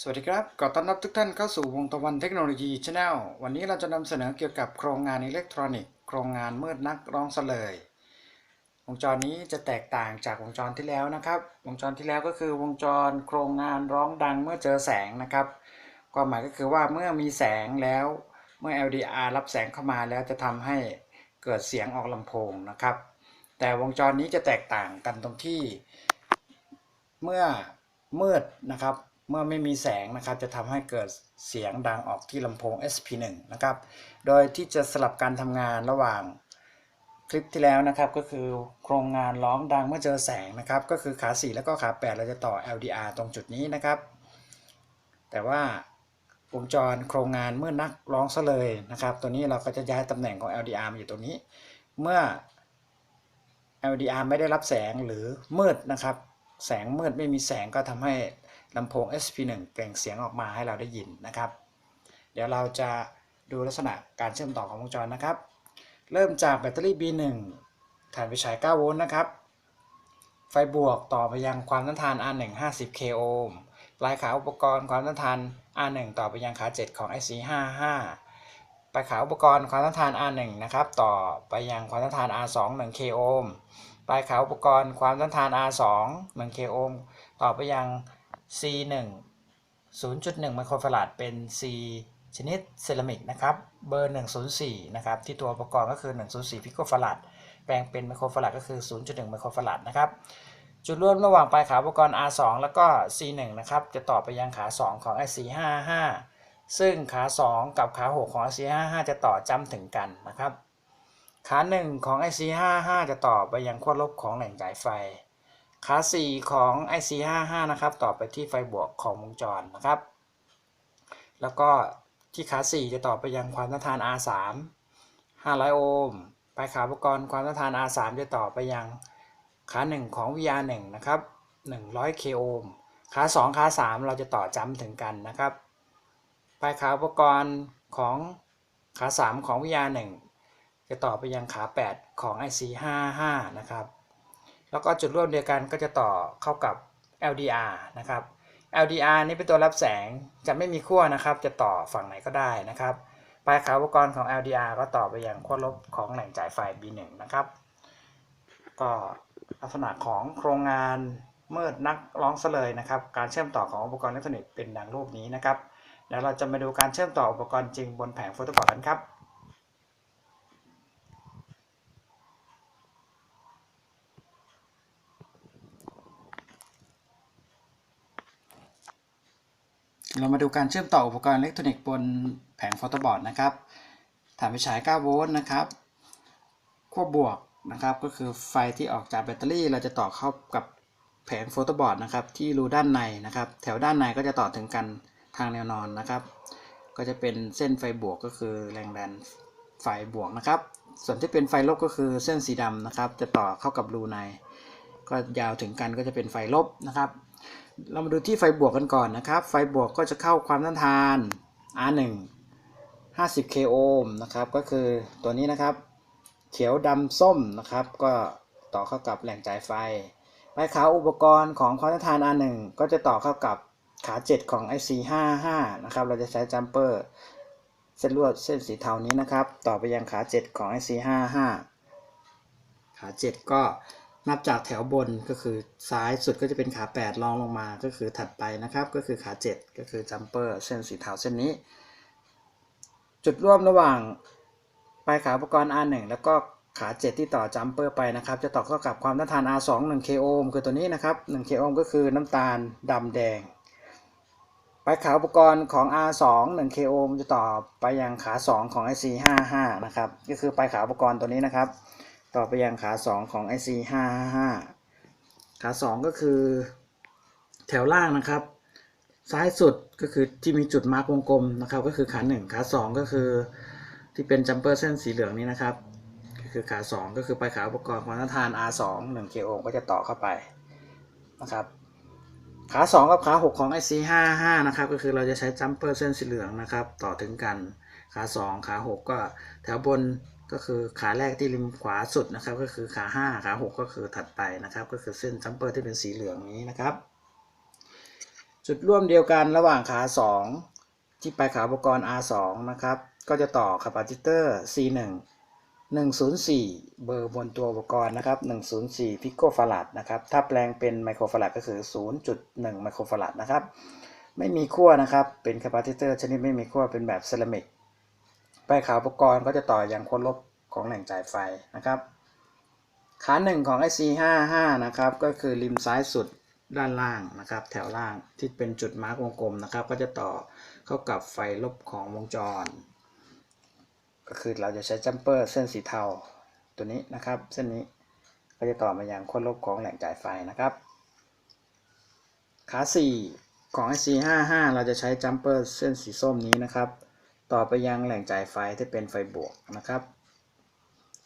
สวัสดีครับขอต้อนรับทุกท่านเข้าสู่วงตะวันเทคโนโลยีช n แนลวันนี้เราจะนำเสนอเกี่ยวกับโครงงานอิเล็กทรอนิกส์โครงงานมืดนักร้องเสลยวงจรนี้จะแตกต่างจากวงจรที่แล้วนะครับ วงจรที่แล้วก็คือวงจรโครงงานร้องดังเมื่อเจอแสงนะครับความหมายก็คือว่าเมื่อมีแสงแล้วเมื่อ LDR รับแสงเข้ามาแล้วจะทำให้เกิดเสียงออกลำโพงนะครับ แต่วงจรนี้จะแตกต่างกันตรงที่ เมื่อมืดนะครับ เมื่อไม่มีแสงนะครับจะทำให้เกิดเสียงดังออกที่ลำโพง SP1 นะครับ โดยที่จะสลับการทำงานระหว่างคลิปที่แล้วนะครับก็คือโครงงานร้องดังเมื่อเจอแสงนะครับ ก็คือขา 4 แล้วก็ขา 8 เราจะต่อ LDR ตรงจุดนี้นะครับ แต่ว่าวงจรโครงงานเมื่อนักร้องซะเลยนะครับ ตัวนี้เราก็จะย้ายตำแหน่งของ LDR มาอยู่ตรงนี้ เมื่อ LDR ไม่ได้รับแสงหรือมืดนะครับ แสงมืดไม่มีแสงก็ทำให้ ลำโพง SP1 เปล่งเสียงออกมาให้เราได้ยินนะครับ เดี๋ยวเราจะดูลักษณะการเชื่อมต่อของวงจรนะครับ เริ่มจากแบตเตอรี่ B1 ฐานไฟฉาย 9 โวลต์นะครับ ไฟบวกต่อไปยังความต้านทาน R1 50 k โอห์มปลายขาอุปกรณ์ความต้านทาน R1 ต่อไปยังขา 7 ของ IC55 ปลายขาอุปกรณ์ความต้านทาน R1 นะครับต่อไปยังความต้านทาน R2 1 k โอห์มปลายขาอุปกรณ์ความต้านทาน R2 1 k โอห์มต่อไปยัง C1 0.1 ไมโครฟาราดเป็น C ชนิดเซรามิกนะครับเบอร์ 104 นะครับ ที่ตัวอุปกรณ์ก็คือ 104 พิโคฟาราดแปลงเป็นไมโครฟาราดก็คือ 0.1 ไมโครฟาราดนะครับจุดร่วมระหว่างปลายขาอุปกรณ์ R2 แล้วก็ C1 นะครับจะต่อไปยังขา 2 ของ IC55 ซึ่งขา 2 กับขา 6 ของ IC55 จะต่อจ้ำถึงกันนะครับขา 1 ของ IC55 จะต่อไปยังขั้วลบของแหล่งจ่ายไฟ ขา 4 ของ IC55 นะครับ ต่อไปที่ไฟบวกของวงจรนะครับ แล้วก็ที่ขา 4 จะต่อไปยังความต้านทาน R3 500 โอห์มปลายขาอุปกรณ์ความต้านทาน R3 จะต่อไปยังขา 1 ของ VR1 นะครับ 100 k โอห์มขา 2 ขา 3 เราจะต่อจ้ำถึงกันนะครับ ปลายขาอุปกรณ์ของขา 3 ของ VR1 จะต่อไปยังขา 8 ของ IC55 นะครับ แล้วก็จุดร่วมเดียวกันก็จะต่อเข้ากับ LDR นะครับ LDR นี่เป็นตัวรับแสงจะไม่มีขั้วนะครับ จะต่อฝั่งไหนก็ได้นะครับปลายขาอุปกรณ์ของ LDR ก็ต่อไปยังขั้วลบของแหล่งจ่ายไฟ B1 นะครับ ก็ลักษณะของโครงงานเมืดนักร้องเสลยนะครับ การเชื่อมต่อของอุปกรณ์อิเล็กทรอนิกส์เป็นดังรูปนี้นะครับเดี๋ยวเราจะมาดูการเชื่อมต่ออุปกรณ์จริงบนแผงโฟโต้อร์ดกันครับ เรามาดูการเชื่อมต่ออุปกรณ์อิเล็กทรอนิกส์บนแผงโฟโตบอร์ดนะครับ ฐานไฟฉาย 9 โวลต์นะครับขั้วบวกนะครับก็คือไฟที่ออกจากแบตเตอรี่ เราจะต่อเข้ากับแผงโฟโตบอร์ดนะครับที่รูด้านในนะครับ แถวด้านในก็จะต่อถึงกันทางแนวนอนนะครับ ก็จะเป็นเส้นไฟบวกก็คือแรงดันไฟบวกนะครับ ส่วนที่เป็นไฟลบก็คือเส้นสีดำนะครับ จะต่อเข้ากับรูใน ก็ยาวถึงกันก็จะเป็นไฟลบนะครับ เรามาดูที่ไฟบวกกันก่อนนะครับ ไฟบวกก็จะเข้าความต้านทาน R1 50 k โอห์มนะครับ ก็คือตัวนี้นะครับ เขียวดำส้มนะครับ ก็ต่อเข้ากับแหล่งจ่ายไฟปลายขาอุปกรณ์ของความต้านทาน R1 ก็จะต่อเข้ากับขา 7 ของ IC55 นะครับ เราจะใช้จัมเปอร์เส้นลวดเส้นสีเทานี้นะครับ ต่อไปยังขา 7 ของ IC55 ขา 7 ก็ นับจากแถวบนก็คือซ้ายสุดก็จะเป็นขา 8 รองลงมาก็คือถัดไปนะครับ ก็คือขา 7 ก็คือจัมเปอร์เส้นสีเทาเส้นนี้ จุดร่วมระหว่างปลายขาอุปกรณ์ R1 แล้วก็ขา 7 ที่ต่อจัมเปอร์ไปนะครับ จะต่อเข้ากับความต้านทาน R2 1 k โอห์มคือตัวนี้นะครับ1 k โอห์มก็คือน้ำตาลดำแดงปลายขาอุปกรณ์ของ R2 1 k โอห์มจะต่อไปยังขา 2 ของ IC55 นะครับก็คือปลายขาอุปกรณ์ตัวนี้นะครับ ต่อไปยังขา 2 ของ IC55 ขา 2 ก็คือแถวล่างนะครับ ซ้ายสุดก็คือที่มีจุดมาร์กวงกลมนะครับ ก็คือขา 1 ขา 2 ก็คือที่เป็นจัมเปอร์เส้นสีเหลืองนี้นะครับก็คือขา 2 ก็คือปลายขาอุปกรณ์ความต้านทาน R2 1 k โก็จะต่อเข้าไปนะครับขา 2 กับขา 6 ของ IC55 นะครับก็คือเราจะใช้จัมเปอร์เส้นสีเหลืองนะครับ ต่อถึงกันขา 2 ขา 6 ก็แถวบน ก็คือขาแรกที่ริมขวาสุดนะครับ ก็คือขา 5 ขา 6 ก็คือถัดไปนะครับ ก็คือเส้นจัมเปอร์ที่เป็นสีเหลืองนี้นะครับ จุดร่วมเดียวกันระหว่างขา 2 ที่ไปขาอุปกรณ์ R2 นะครับ ก็จะต่อคาปาซิเตอร์ C1 104 เบอร์บนตัวอุปกรณ์นะครับ 104 พิโคฟาราดนะครับ ถ้าแปลงเป็นไมโครฟาราดก็คือ 0.1 ไมโครฟาราดนะครับ ไม่มีขั้วนะครับ เป็นคาปาซิเตอร์ชนิดไม่มีขั้วเป็นแบบเซรามิก ไปขาอุปกรณ์ก็จะต่ออย่างโคนลบของแหล่งจ่ายไฟนะครับ ขาหนึ่งของ IC55 นะครับ ก็คือริมซ้ายสุดด้านล่างนะครับ แถวล่างที่เป็นจุดมาร์กวงกลมนะครับ ก็จะต่อเข้ากับไฟลบของวงจร ก็คือเราจะใช้จัมเปอร์เส้นสีเทาตัวนี้นะครับ เส้นนี้ก็จะต่อมายังขั้วลบของแหล่งจ่ายไฟนะครับ ขา 4 ของ IC55 เราจะใช้จัมเปอร์เส้นสีส้มนี้นะครับ ต่อไปยังแหล่งจ่ายไฟที่เป็นไฟบวกนะครับ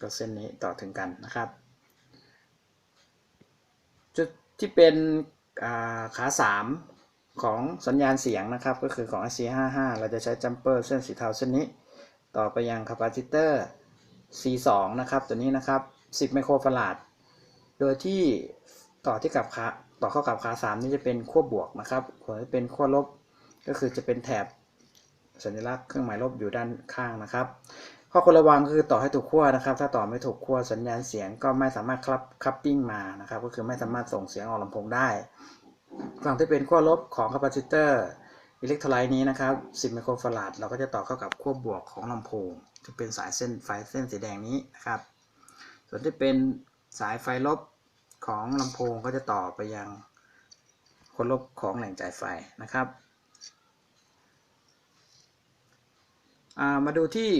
ก็เส้นนี้ต่อถึงกันนะครับ จุดที่เป็นาขา3ของสัญญาณเสียงนะครับ ก็คือของ IC55 เราจะใช้จัมเปอร์เส้นสีเทาเส้นนี้ ต่อไปยังคาปาซิเตอร์ C2 นะครับ ตัวนี้นะครับ 10 ไมโครฟาราด โดยที่ต่อที่กับขาต่อเข้ากับขา3นี่จะเป็นขั้วบวกนะครับส่วนที่เป็นขั้วลบก็คือจะเป็นแถบ สัญลักษณ์เครื่องหมายลบอยู่ด้านข้างนะครับ ข้อควรระวังคือต่อให้ถูกขั้วนะครับ ถ้าต่อไม่ถูกขั้วสัญญาณเสียงก็ไม่สามารถคลับคัพปิ้งมานะครับ ก็คือไม่สามารถส่งเสียงออกลำโพงได้ ฝั่งที่เป็นขั้วลบของคาปาซิเตอร์อิเล็กโทรไลต์นี้นะครับ 10 ไมโครฟาราดเราก็จะต่อเข้ากับขั้วบวกของลำโพงที่เป็นสายเส้นไฟเส้นสีแดงนี้นะครับ ส่วนที่เป็นสายไฟลบของลำโพงก็จะต่อไปยังขั้วลบของแหล่งจ่ายไฟนะครับามาดูที่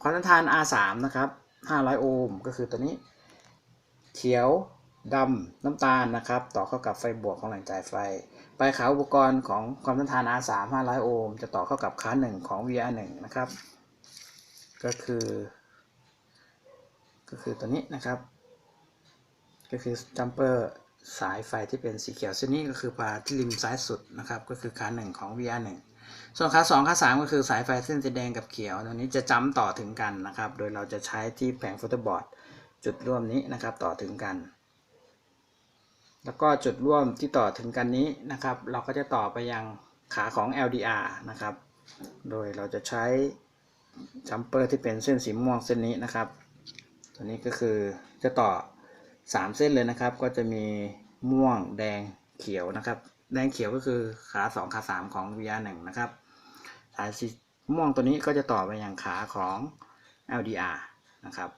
ความต้านทาน R3 นะครับ 500 โอห์มก็คือตัวนี้ เขียวดำน้ำตาลนะครับ ต่อเข้ากับไฟบวกของแหล่งจ่ายไฟปลายขาอุปกรณ์ของความต้านทาน R3 500 โอห์มจะต่อเข้ากับขาหนึ่งของ VR1 นะครับ ก็คือ ก็คือตัวนี้นะครับ ก็คือจัมเปอร์สายไฟที่เป็นสีเขียวเส้นนี้ก็คือปลาที่ริมซ้ายสุดนะครับ ก็คือขาหนึ่งของ VR1 ส่วนขาสองขาสามก็คือสายไฟเส้นสีแดงกับเขียวตัวนี้จะจ้ำต่อถึงกันนะครับ โดยเราจะใช้ที่แผงฟุตบอร์ดจุดร่วมนี้นะครับต่อถึงกัน แล้วก็จุดร่วมที่ต่อถึงกันนี้นะครับ เราก็จะต่อไปยังขาของ LDR นะครับ โดยเราจะใช้จัมเปอร์ที่เป็นเส้นสีม่วงเส้นนี้นะครับ ตัวนี้ก็คือจะต่อ 3 เส้นเลยนะครับ ก็จะมีม่วงแดงเขียวนะครับ แดงเขียวก็คือขา2ขา3ของ VR1 นะครับสายสีม่วงตัวนี้ก็จะต่อไปยังขาของ LDR นะครับ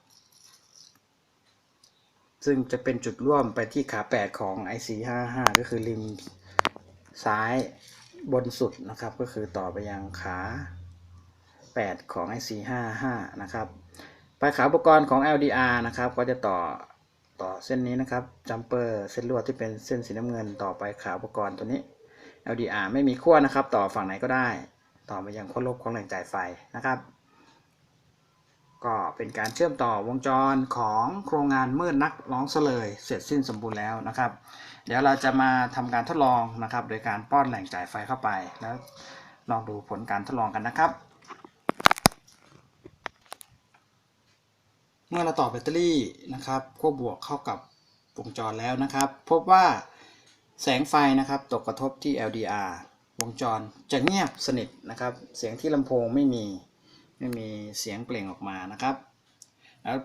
ซึ่งจะเป็นจุดร่วมไปที่ขา 8 ของ IC55 ก็คือริมซ้ายบนสุดนะครับ ก็คือต่อไปยังขา 8 ของ IC55 นะครับ ปลายขาอุปกรณ์ของ LDR นะครับ ก็จะต่อ ต่อเส้นนี้นะครับจัมเปอร์เส้นลวดที่เป็นเส้นสีน้ำเงินต่อไปขาอุปกรณ์ตัวนี้ LDR ไม่มีขั้วนะครับ ต่อฝั่งไหนก็ได้ ต่อไปยังขั้วลบของแหล่งจ่ายไฟนะครับ ก็เป็นการเชื่อมต่อวงจรของโครงงานมืดนักร้องเสลย เสร็จสิ้นสมบูรณ์แล้วนะครับ เดี๋ยวเราจะมาทำการทดลองนะครับ โดยการป้อนแหล่งจ่ายไฟเข้าไปแล้วลองดูผลการทดลองกันนะครับ เมื่อเราต่อแบตเตอรี่นะครับขั้วบวกเข้ากับวงจรแล้วนะครับ พบว่าแสงไฟนะครับตกกระทบที่ LDR วงจรจะเงียบสนิทนะครับ เสียงที่ลำโพงไม่มีไม่มีเสียงเปล่งออกมานะครับ แล้ว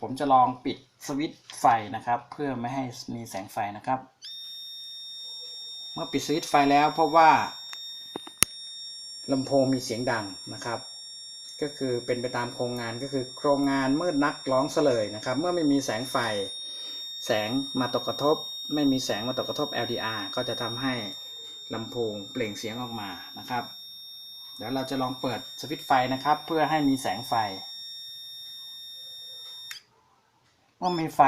ผมจะลองปิดสวิตช์ไฟนะครับ เพื่อไม่ให้มีแสงไฟนะครับ เมื่อปิดสวิตช์ไฟแล้วพบว่าลำโพงมีเสียงดังนะครับ ก็คือเป็นไปตามโครงงานก็คือโครงงานมืดนักร้องเสลยนะครับ เมื่อไม่มีแสงไฟ แสงมาตกกระทบ ไม่มีแสงมาตกกระทบ LDR ก็จะทำให้ลำโพงเปล่งเสียงออกมานะครับ เดี๋ยวเราจะลองเปิดสวิตช์ไฟนะครับ เพื่อให้มีแสงไฟเมื่อมีไฟ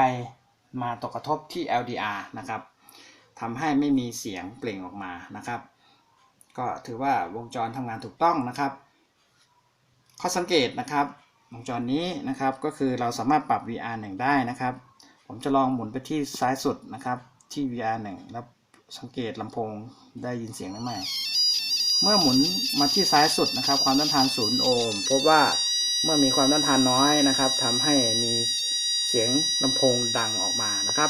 มาตกกระทบที่ LDR นะครับทำให้ไม่มีเสียงเปล่งออกมานะครับ ก็ถือว่าวงจรทำงานถูกต้องนะครับ ข้อสังเกตนะครับวงจรนี้นะครับก็คือเราสามารถปรับ VR 1 ได้นะครับ ผมจะลองหมุนไปที่ซ้ายสุดนะครับที่ VR 1 แล้วสังเกตลำโพงได้ยินเสียงหรือไม่เมื่อหมุนมาที่ซ้ายสุดนะครับ ความต้านทาน0โอห์มพบว่าเมื่อมีความต้านทานน้อยนะครับทำให้มีเสียงลำโพงดังออกมานะครับ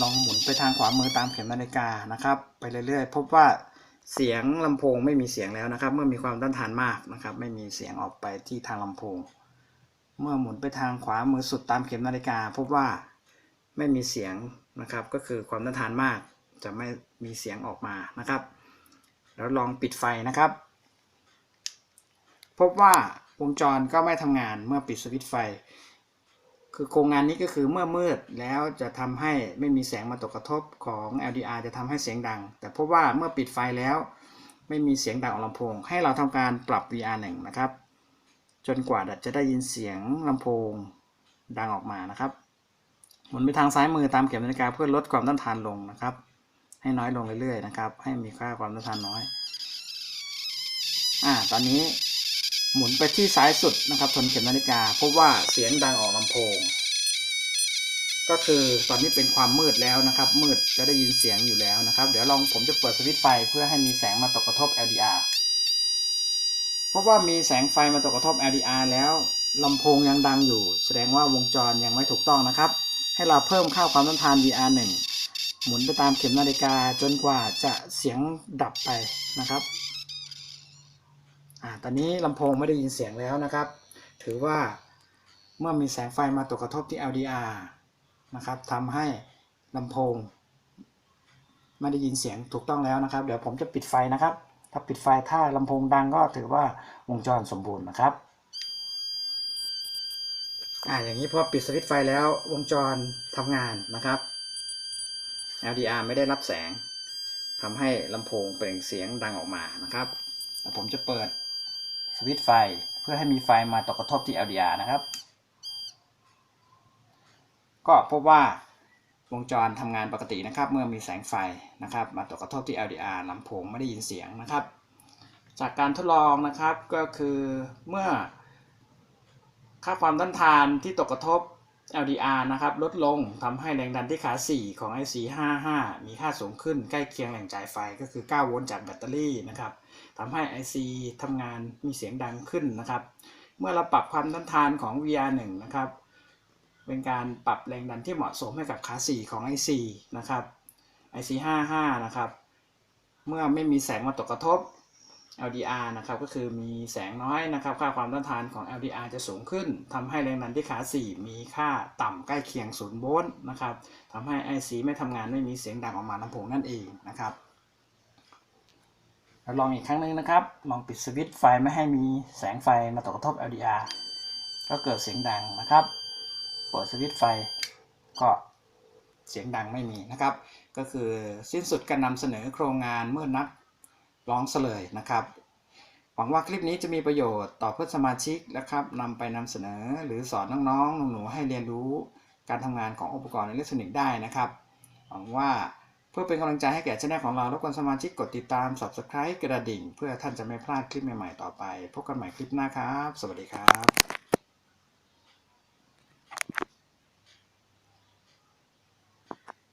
ลองหมุนไปทางขวามือตามเข็มนาฬิกานะครับ ไปเรื่อยๆ พบว่า เสียงลำโพงไม่มีเสียงแล้วนะครับ เมื่อมีความต้านทานมากนะครับ ไม่มีเสียงออกไปที่ทางลำโพง เมื่อหมุนไปทางขวามือสุดตามเข็มนาฬิกา พบว่าไม่มีเสียงนะครับ ก็คือความต้านทานมากจะไม่มีเสียงออกมานะครับ แล้วลองปิดไฟนะครับ พบว่าวงจรก็ไม่ทำงานเมื่อปิดสวิตช์ไฟ คือโครงงานนี้ก็คือเมื่อมืดแล้วจะทำให้ไม่มีแสงมาตกกระทบของ LDR จะทำให้เสียงดัง แต่พบว่าเมื่อปิดไฟแล้ว ไม่มีเสียงดังออกลำโพง ให้เราทำการปรับ VR1 นะครับ จนกว่าจะได้ยินเสียงลำโพงดังออกมานะครับ หมุนไปทางซ้ายมือตามเข็มนาฬิกาเพื่อลดความต้านทานลงนะครับ ให้น้อยลงเรื่อยๆนะครับ ให้มีค่าความต้านทานน้อย อ่า ตอนนี้ หมุนไปที่ซ้ายสุดนะครับทนเข็มนาฬิกาพบว่าเสียงดังออกลำโพง ก็คือตอนนี้เป็นความมืดแล้วนะครับ มืดจะได้ยินเสียงอยู่แล้วนะครับ เดี๋ยวลองผมจะเปิดสวิตช์ไฟเพื่อให้มีแสงมาตกกระทบ LDR เพราะว่ามีแสงไฟมาตกกระทบ LDR แล้วลำโพงยังดังอยู่ แสดงว่าวงจรยังไม่ถูกต้องนะครับ ให้เราเพิ่มค่าความต้านทาน VR1 หมุนไปตามเข็มนาฬิกาจนกว่าจะเสียงดับไปนะครับ อ่าตอนนี้ลำโพงไม่ได้ยินเสียงแล้วนะครับ ถือว่าเมื่อมีแสงไฟมาตกกระทบที่ LDR นะครับทำให้ลำโพงไม่ได้ยินเสียงถูกต้องแล้วนะครับ เดี๋ยวผมจะปิดไฟนะครับ ถ้าปิดไฟถ้าลำโพงดังก็ถือว่าวงจรสมบูรณ์นะครับอ่าอย่างนี้พอปิดสวิตช์ไฟแล้ววงจรทำงานนะครับ LDR ไม่ได้รับแสงทำให้ลำโพงเปล่งเสียงดังออกมานะครับ ผมจะเปิด สวิตช์ไฟเพื่อให้มีไฟมาตกกระทบที่ LDR นะครับ ก็พบว่าวงจรทำงานปกตินะครับ เมื่อมีแสงไฟนะครับ มาตกกระทบที่ LDR ลำโพงไม่ได้ยินเสียงนะครับ จากการทดลองนะครับก็คือเมื่อค่าความต้านทานที่ตกกระทบ LDR นะครับลดลงทำให้แรงดันที่ขา 4 ของ IC 55 มีค่าสูงขึ้นใกล้เคียงแหล่งจ่ายไฟก็คือ 9 โวลต์จากแบตเตอรี่นะครับทำให้ IC ทำงานมีเสียงดังขึ้นนะครับ เมื่อเราปรับความต้านทานของ VR1 นะครับ เป็นการปรับแรงดันที่เหมาะสมให้กับขา 4 ของ IC นะครับ IC 55 นะครับ เมื่อไม่มีแสงมาตกกระทบ LDR นะครับก็คือมีแสงน้อยนะครับ ค่าความต้านทานของ LDR จะสูงขึ้นทำให้แรงดันที่ขา 4 มีค่าต่ำใกล้เคียง0โวลต์นะครับทำให้ IC ไม่ทำงานไม่มีเสียงดังออกมาลำโพงนั่นเองนะครับลองอีกครั้งหนึ่งนะครับ ลองปิดสวิตช์ไฟไม่ให้มีแสงไฟมาตกกระทบ LDR ก็เกิดเสียงดังนะครับเปิดสวิตช์ไฟก็เสียงดังไม่มีนะครับ ก็คือสิ้นสุดการนำเสนอโครงงานเมื่อนัก ร้องเสลยนะครับ หวังว่าคลิปนี้จะมีประโยชน์ต่อเพื่อนสมาชิกนะครับนำไปนำเสนอหรือสอนน้องๆหนูๆให้เรียนรู้การทำงานของอุปกรณ์อิเล็กทรอนิกส์ได้นะครับ หวังว่าเพื่อเป็นกำลังใจให้แก่ช่องของเรารบกวนสมาชิกกดติดตาม subscribe กระดิ่ง เพื่อท่านจะไม่พลาดคลิปใหม่ๆต่อไป พบกันใหม่คลิปหน้าครับ สวัสดีครับ